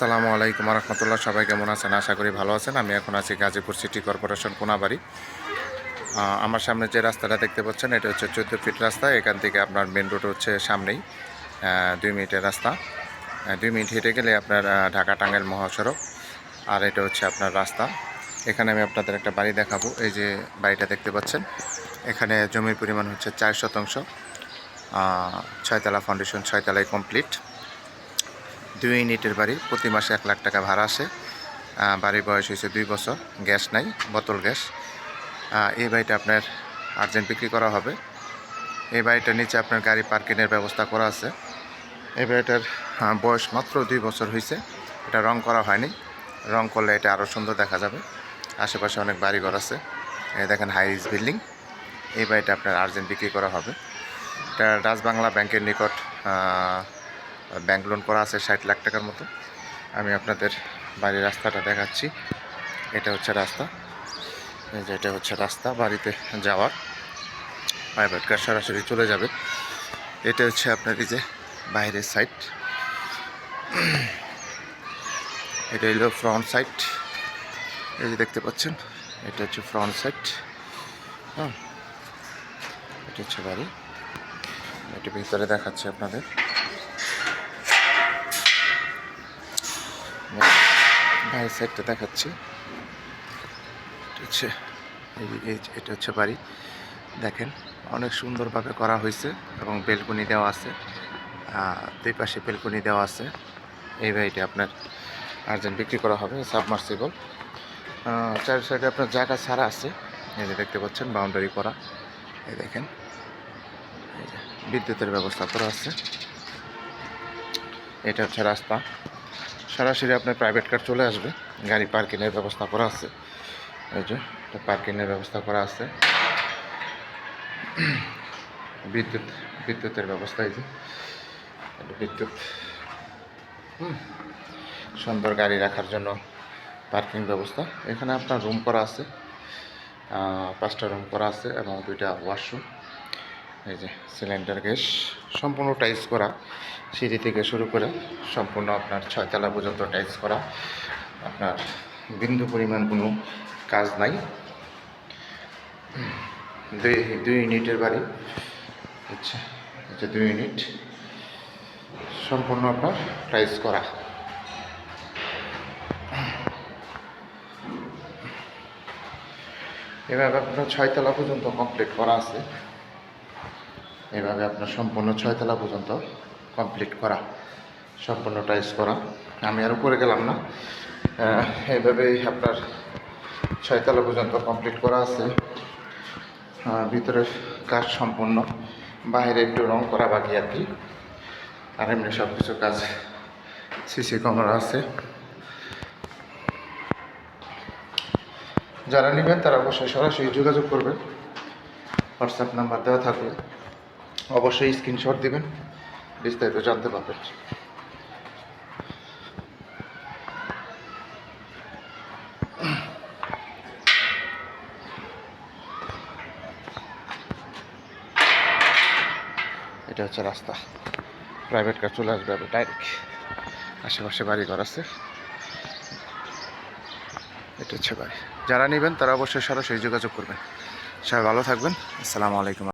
আসসালামু আলাইকুম রহমতুল্লাহ সবাই কেমন আছেন? আশা করি ভালো আছেন। আমি এখন আছি গাজীপুর সিটি কর্পোরেশন, কোনাবাড়ি। আমার সামনে যে রাস্তাটা দেখতে পাচ্ছেন, এটা হচ্ছে চোদ্দ ফিট রাস্তা। এখান থেকে আপনার মেন রোড হচ্ছে সামনেই দুই মিনিটের রাস্তা। দুই মিনিট হেঁটে গেলে আপনার ঢাকা টাঙ্গাইল মহাসড়ক, আর এটা হচ্ছে আপনার রাস্তা। এখানে আমি আপনাদের একটা বাড়ি দেখাবো। এই যে বাড়িটা দেখতে পাচ্ছেন, এখানে জমির পরিমাণ হচ্ছে চার শতাংশ। ছয়তলা ফাউন্ডেশন ছয়তলায় কমপ্লিট দুই ইউনিটের বাড়ি। প্রতি মাসে এক লাখ টাকা ভাড়া আসে। বাড়ির বয়স হয়েছে দুই বছর। গ্যাস নাই, বোতল গ্যাস। এই বাড়িটা আপনার আর্জেন্ট বিক্রি করা হবে। এই বাড়িটার নিচে আপনার গাড়ি পার্কিংয়ের ব্যবস্থা করা আছে। এই বাড়িটার বয়স মাত্র দুই বছর হয়েছে। এটা রং করা হয়নি। রং করলে এটা আরও সুন্দর দেখা যাবে। আশেপাশে অনেক বাড়িঘর আছে। দেখেন হাইরিজ বিল্ডিং এই বাড়িটা আপনার আর্জেন্ট বিক্রি করা হবে। এটা রাজবাংলা ব্যাংকের নিকট ব্যাংক লোন করা আছে ষাট লাখ টাকার মতো। আমি আপনাদের বাড়ির রাস্তাটা দেখাচ্ছি। এটা হচ্ছে রাস্তা। যে এটা হচ্ছে রাস্তা, বাড়িতে যাওয়ার। প্রাইভেট কার সরাসরি চলে যাবে। এটা হচ্ছে আপনার এই যে বাইরের সাইড এটা হলো ফ্রন্ট সাইড এই যে দেখতে পাচ্ছেন, এটা হচ্ছে ফ্রন্ট সাইড হ্যাঁ এটা হচ্ছে বাড়ি। এটা ভিতরে দেখাচ্ছে আপনাদের। বাইরের সাইডটা দেখাচ্ছি। হচ্ছে, এই- এটা হচ্ছে বাড়ি। দেখেন, অনেক সুন্দরভাবে করা হয়েছে এবং বেলকনি দেওয়া আছে। দুই পাশে বেলকনি দেওয়া আছে। এই বাড়িটা আপনার আর্জেন্ট বিক্রি করা হবে সাবমার্সিবল চার সাইডে আপনার জায়গা ছাড়া আছে। এই যে, দেখতে পাচ্ছেন বাউন্ডারি করা। এই দেখেন বিদ্যুতের ব্যবস্থা করা আছে। এটা হচ্ছে রাস্তা। সরাসরি আপনার প্রাইভেট কার চলে আসবে। গাড়ি পার্কিংয়ের ব্যবস্থা করা আছে। এই যে পার্কিংয়ের ব্যবস্থা করা আছে। বিদ্যুৎ, বিদ্যুতের ব্যবস্থা এই যে। বিদ্যুৎ সুন্দর গাড়ি রাখার জন্য পার্কিং ব্যবস্থা। এখানে আপনার রুম করা আছে। পাঁচটা রুম করা আছে এবং দুইটা ওয়াশরুম এই যে সিলিন্ডার গ্যাস সম্পূর্ণ টাইলস করা, সিঁড়ি থেকে শুরু করে সম্পূর্ণ আপনার ছয়তলা পর্যন্ত টাইস করা। আপনার বিন্দু পরিমাণ কোনো কাজ নাই। দুই দুই ইউনিটের বাড়ি আচ্ছা আচ্ছা দুই ইউনিট। সম্পূর্ণ আপনার টাইস করা। এভাবে আপনার ছয়তলা পর্যন্ত কমপ্লিট করা আছে। এভাবে আপনার সম্পূর্ণ ছয়তলা পর্যন্ত কমপ্লিট করা, সম্পূর্ণ টাইস করা। আমি আর উপরে গেলাম না। এইভাবেই আপনার ছয়তলা পর্যন্ত কমপ্লিট করা আছে। ভিতরের কাজ সম্পূর্ণ, বাইরে একটু রং করা বাকি আর কি। আর এমনি সব কিছু কাজ সিসি ক্যামেরা আছে। যারা নেবেন তারা অবশ্যই সরাসরি যোগাযোগ করবেন। হোয়াটসঅ্যাপ নাম্বার দেওয়া থাকবে। অবশ্যই স্ক্রিনশট দিবেন। বিস্তারিত জানতে পারবেন। এটা হচ্ছে রাস্তা। প্রাইভেট কার চলে আসবে আমি ডাইরেক্ট আশেপাশে বাড়ি ঘর আছে। এটা হচ্ছে বাড়ি। যারা নেবেন তারা অবশ্যই সরাসরি যোগাযোগ করবেন। সবাই ভালো থাকবেন। আসসালামু আলাইকুম।